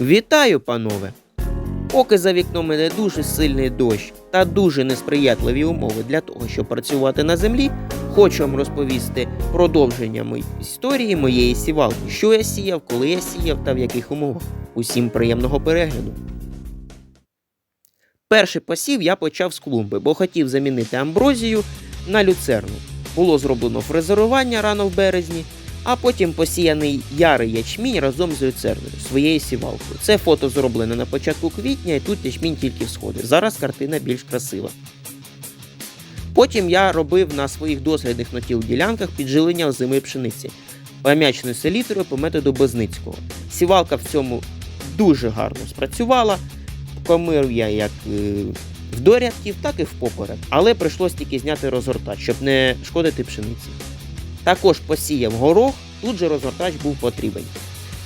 Вітаю, панове! Поки за вікном іде дуже сильний дощ та дуже несприятливі умови для того, щоб працювати на землі, хочу вам розповісти продовження моєї історії моєї сівалки, що я сіяв, коли я сіяв та в яких умовах. Усім приємного перегляду. Перший посів я почав з клумби, бо хотів замінити амброзію на люцерну. Було зроблено фрезерування рано в березні, а потім посіяний ярий ячмінь разом з люцерною своєю сівалкою. Це фото зроблене на початку квітня, і тут ячмінь тільки всходить. Зараз картина більш красива. Потім я робив на своїх дослідних натіл ділянках піджилення озимої пшениці пам'ячною селітрою по методу Бозницького. Сівалка в цьому дуже гарно спрацювала. Комирив я як е, в дорядків, так і в поперек, але прийшлось тільки зняти розгортач, щоб не шкодити пшениці. Також посіяв горох, тут же розгортач був потрібен.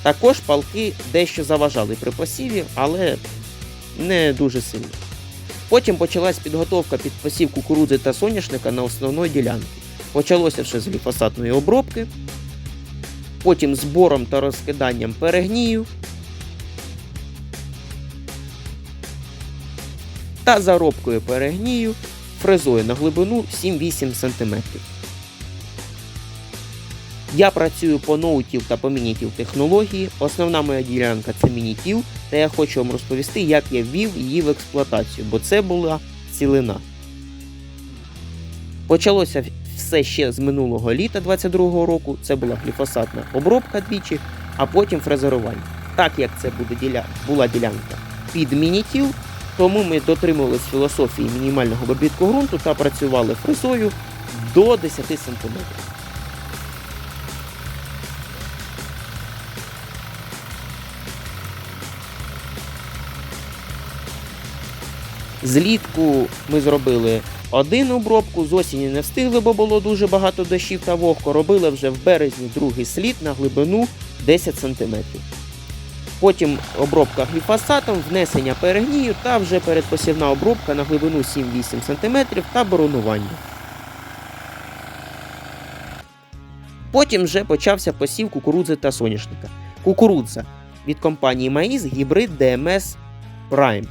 Також палки дещо заважали при посіві, але не дуже сильно. Потім почалась підготовка під посів кукурудзи та соняшника на основної ділянці. Почалося все з гліфосатної обробки, потім збором та розкиданням перегнію та заробкою перегнію фрезою на глибину 7-8 см. Я працюю по ноутіл та по мінітіл технології. Основна моя ділянка це мінітіл, та я хочу вам розповісти, як я ввів її в експлуатацію, бо це була цілина. Почалося все ще з минулого літа 22-го року. Це була гліфосатна обробка двічі, а потім фрезерування. Так як це буде діля... була ділянка під мінітіл, тому ми дотримувалися філософії мінімального обробітку ґрунту та працювали фрезою до 10 см. Злітку ми зробили один обробку, з осені не встигли, бо було дуже багато дощів та вогко. Робили вже в березні другий слід на глибину 10 см. Потім обробка гліфосатом, внесення перегнію та вже передпосівна обробка на глибину 7-8 см та боронування. Потім вже почався посів кукурудзи та соняшника. Кукурудза від компанії Маїз гібрид DMS Prime.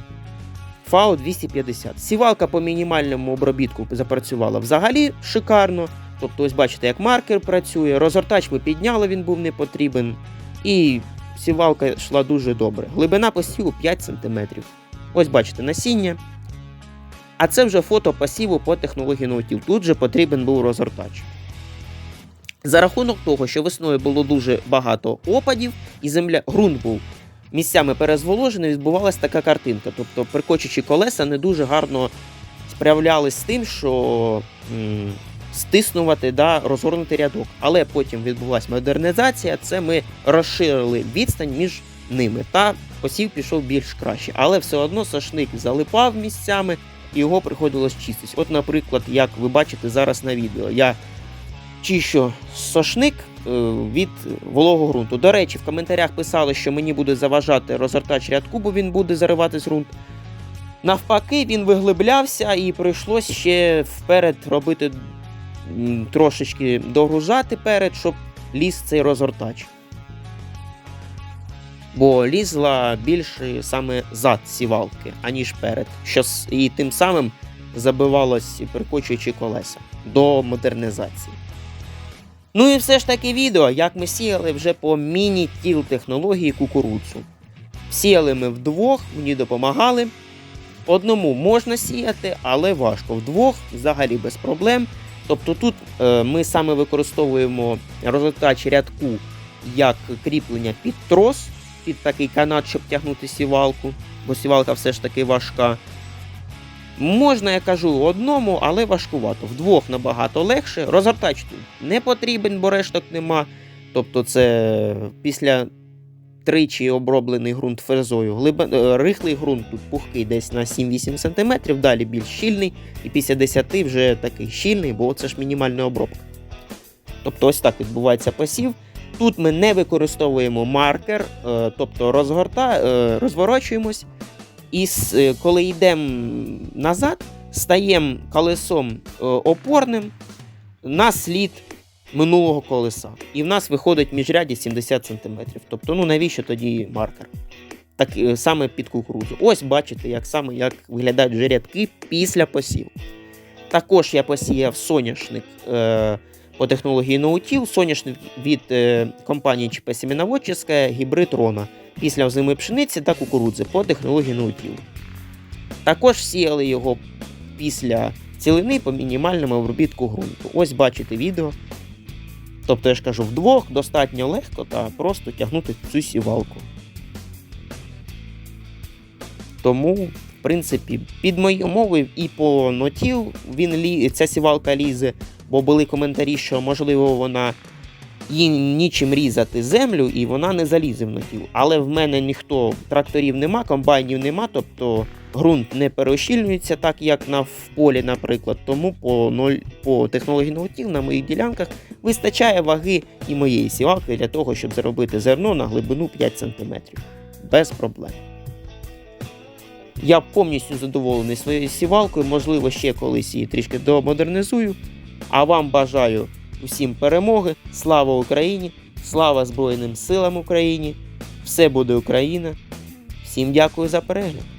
ФАО 250. Сівалка по мінімальному обробітку запрацювала взагалі шикарно. Тобто, ось бачите, як маркер працює. Розгортач ми підняли, він був не потрібен. І сівалка йшла дуже добре. Глибина посіву 5 см. Ось бачите насіння. А це вже фото посіву по технології ноутіл. Тут же потрібен був розгортач. За рахунок того, що весною було дуже багато опадів, і земля ґрунт був місцями перезволожений, відбувалася така картинка. Тобто прикочучі колеса не дуже гарно справлялись з тим, що м, стиснувати, да, розгорнути рядок. Але потім відбулася модернізація, це ми розширили відстань між ними. Та посів пішов більш краще. Але все одно сошник залипав місцями і його приходилось чистити. От, наприклад, як ви бачите зараз на відео, я чищу сошник е, від вологого ґрунту. До речі, в коментарях писали, що мені буде заважати розгортач рядку, бо він буде заривати ґрунт. Навпаки, він виглиблявся і прийшлось ще вперед робити трошечки догружати перед, щоб ліз цей розгортач. Бо лізла більше саме зад сівалки, аніж перед. Що і тим самим забивалось прикочуючи колеса до модернізації. Ну і все ж таки відео, як ми сіяли вже по міні-тіл технології кукурудзу. Сіяли ми вдвох, мені допомагали. Одному можна сіяти, але важко. Вдвох взагалі без проблем. Тобто тут е, ми саме використовуємо розгортач рядку як кріплення під трос, під такий канат, щоб тягнути сівалку, бо сівалка все ж таки важка. Можна, я кажу, одному, але важкувато. Вдвох набагато легше. Розгортач тут не потрібен, бо решток нема. Тобто, це після тричі оброблений ґрунт фрезою. Глиба... е, Рихлий ґрунт тут пухкий десь на 7-8 см, далі більш щільний, і після 10 вже такий щільний, бо це ж мінімальна обробка. Тобто, ось так відбувається посів. Тут ми не використовуємо маркер, е, тобто розгорта... е, розворочуємось. І е, коли йдемо назад, стаємо колесом е, опорним на слід минулого колеса. І в нас виходить міжряді 70 см. Тобто, ну навіщо тоді маркер? так, е, саме під кукурудзу. Ось бачите, як саме як виглядають вже рядки після посіву. Також я посіяв соняшник е, по технології ноутіл, соняшник від е, компанії ЧП Семеноводческая, гібрид Рона після озими пшениці та кукурудзи по технології ноутіл. Також сіяли його після цілини по мінімальному обробітку ґрунту. Ось бачите відео. Тобто, я ж кажу, вдвох достатньо легко та просто тягнути цю сівалку. Тому, в принципі, під мої умови і по нотіл він лі... ця сівалка лізе, бо були коментарі, що можливо вона їй нічим різати землю і вона не залізе в нотіл. Але в мене ніхто тракторів нема, комбайнів нема, тобто ґрунт не переощільнюється так, як на в полі, наприклад. Тому по, ноль... по технології нотіл на моїх ділянках вистачає ваги і моєї сівалки для того, щоб заробити зерно на глибину 5 см. Без проблем. Я повністю задоволений своєю сівалкою, можливо, ще колись її трішки домодернізую. А вам бажаю усім перемоги. Слава Україні! Слава Збройним силам України! Все буде Україна! Всім дякую за перегляд!